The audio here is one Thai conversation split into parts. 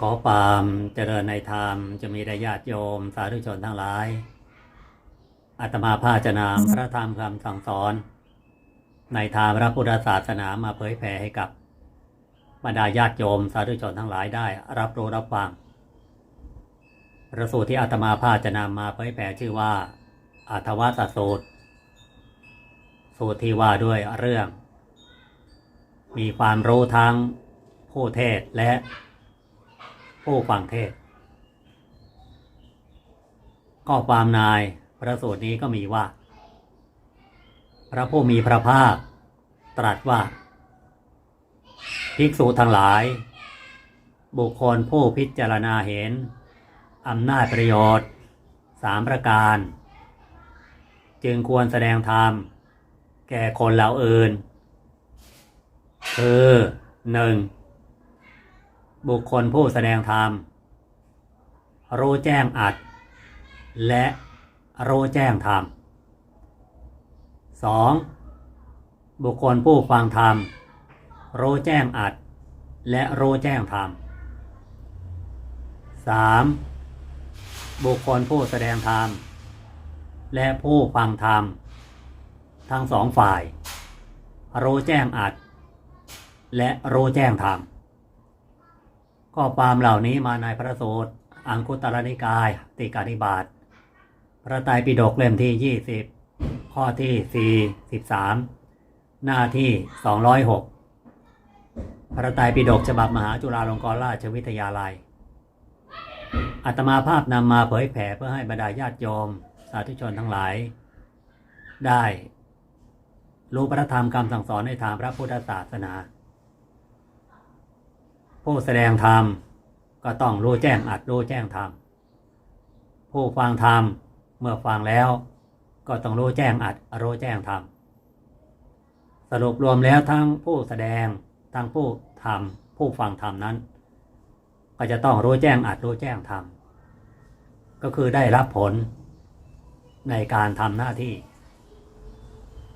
ขอความเจริญในธรรมจะมีได้ญาติโยม สาธุชนทั้งหลาย อาตมาภาจะนำพระธรรมคำสั่งสอน ในทางพระพุทธศาสนามาเผยแผ่ให้กับบรรดาญาติโยม สาธุชนทั้งหลายได้ รับรู้รับฟังพระสูตรที่อาตมาภาจะนำมาเผยแผ่ชื่อว่าอัทวัตสูตร สูตรที่ว่าด้วยเรื่อง มีความรู้ทั้งผู้เทศและ ผู้ฟังเทศข้อความนายพระสูตรนี้ก็มีว่า พระผู้มีพระภาค ตรัสว่า ภิกษุทั้งหลาย บุคคลผู้พิจารณาเห็นอำนาจประโยชน์สามประการ จึงควรแสดงธรรม แก่คนเหล่าอื่น คือหนึ่ง บุคคลผู้แสดงธรรม รู้แจ้งอัด และรู้แจ้งธรรมสองบุคคลผู้ฟังธรรม รู้แจ้งอัด และรู้แจ้งธรรมสามบุคคลผู้แสดงธรรม และผู้ฟังธรรม ทั้งสองฝ่าย รู้แจ้งอัด และรู้แจ้งธรรม ข้อความเหล่านี้มาในพระสูตร อังคุตรนิกาย ติกานิบาตพระไตรปิฎกเล่มที่ 20 ข้อที่ 43 หน้าที่ 206 พระไตรปิฎกฉบับมหาจุฬาลงกรณราชวิทยาลัย อัตมาภาพนำมาเผยแผ่เพื่อให้บรรดาญาติโยม สาธุชนทั้งหลาย ได้รู้พระธรรมคำสั่งสอนในทางพระพุทธศาสนา ผู้แสดงธรรมก็ต้องรู้แจ้งอัดรู้แจ้งธรรมผู้ฟังธรรมเมื่อฟังแล้ว ก็ต้องรู้แจ้งอัดรู้แจ้งธรรมสรุปรวมแล้วทั้งผู้แสดงทั้งผู้ทำผู้ฟังธรรมนั้น ก็จะต้องรู้แจ้งอัดรู้แจ้งธรรมก็คือได้รับผลในการทำหน้าที่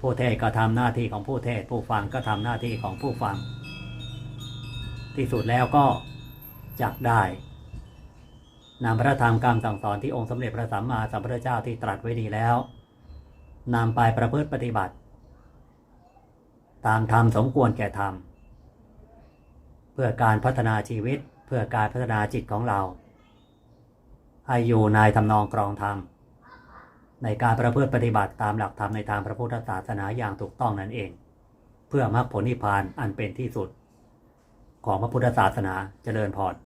ผู้เทศก็ทำหน้าที่ของผู้เทศผู้ฟังก็ทำหน้าที่ของผู้ฟัง ที่สุดแล้วก็จักได้นำพระธรรมคำสั่งสอนที่องค์สมเด็จพระสัมมาสัมพุทธเจ้าที่ตรัสไว้ดีแล้วนำไปประพฤติปฏิบัติ ตามธรรมสมควรแก่ธรรม เพื่อการพัฒนาชีวิตเพื่อการพัฒนาจิตของเราให้อยู่ในทำนองกรองธรรม ในการประพฤติปฏิบัติตามหลักธรรมในทางพระพุทธศาสนาอย่างถูกต้องนั่นเอง เพื่อมรรคผลนิพพานอันเป็นที่สุด ของพระพุทธศาสนาเจริญพร